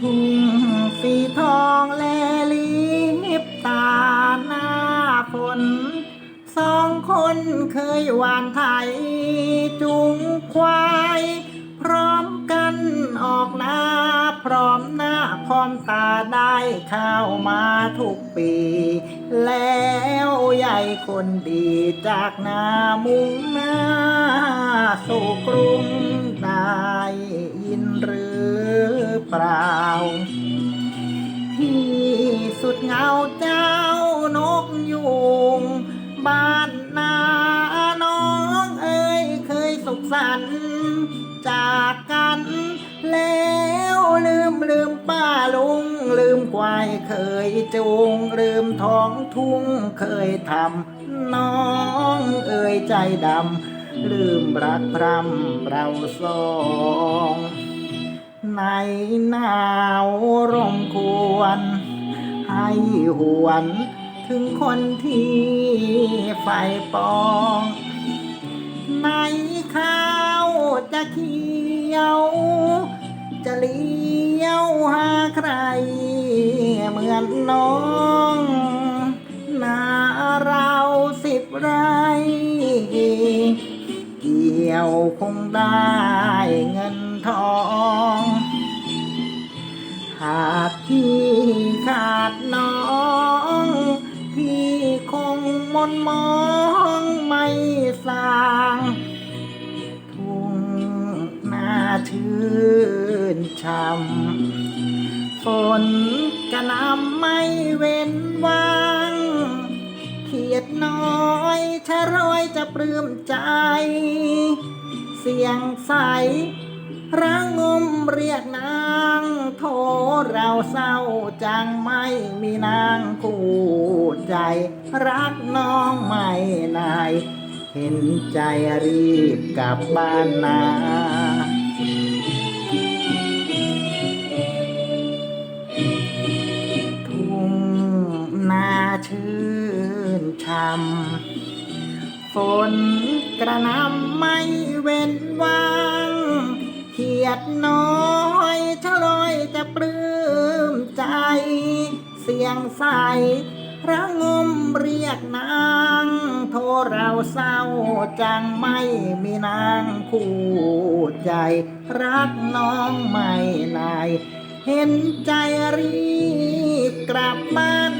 ทุ่งสีทองเลลีบตาหน้าฝนสองคนเคยหวานไถจุงควาย พร้อมกันออกหน้า พร้อมหน้าพร้อมตาได้ข้าวมาทุกปี แล้วใหญ่คนดีจากนามุงหน้าสู่กรุงได้ หรือเปล่า ที่สุดเงาเจ้านกยุงบ้านนาน้องเอ้ยเคยสุขสันต์จากกันแล้วลืมลืมป้าลุง ลืมควายเคยจูง ลืมท้องทุ่งเคยทำน้องเอ้ยใจดำลืมรักพรำเราสอง ในหนาวร่มควร ให้หวนถึงคนที่ไฟปอง ในข้าวจะเขียว จะเลี้ยวหาใคร เหมือนน้องนาเราสิบไรเกี่ยวคงได้เงินทอง หากพี่ขาดน้อง พี่คงมนมองไม่สางทุ่งนาชื่นช่ำฝนกระหนำไม่เว้นว่างเขียดน้อยชะรอยจะปลื้มใจ เสียงใสระงมเรียกนาง โทเราเศร้าจังไม่มีนางคู่ใจ รักน้องไม่นาย เห็นใจรีบกลับบ้านนาทุ่งนาชื่นช่ำฝนกระหนำไม่เว้นว่างเขียดน้อย สียงใสระงมเรียกนาง โทรเราเศร้าจังไม่มีนางคู่ใจ รักน้องไม่นาย เห็นใจรีบกลับบ้าน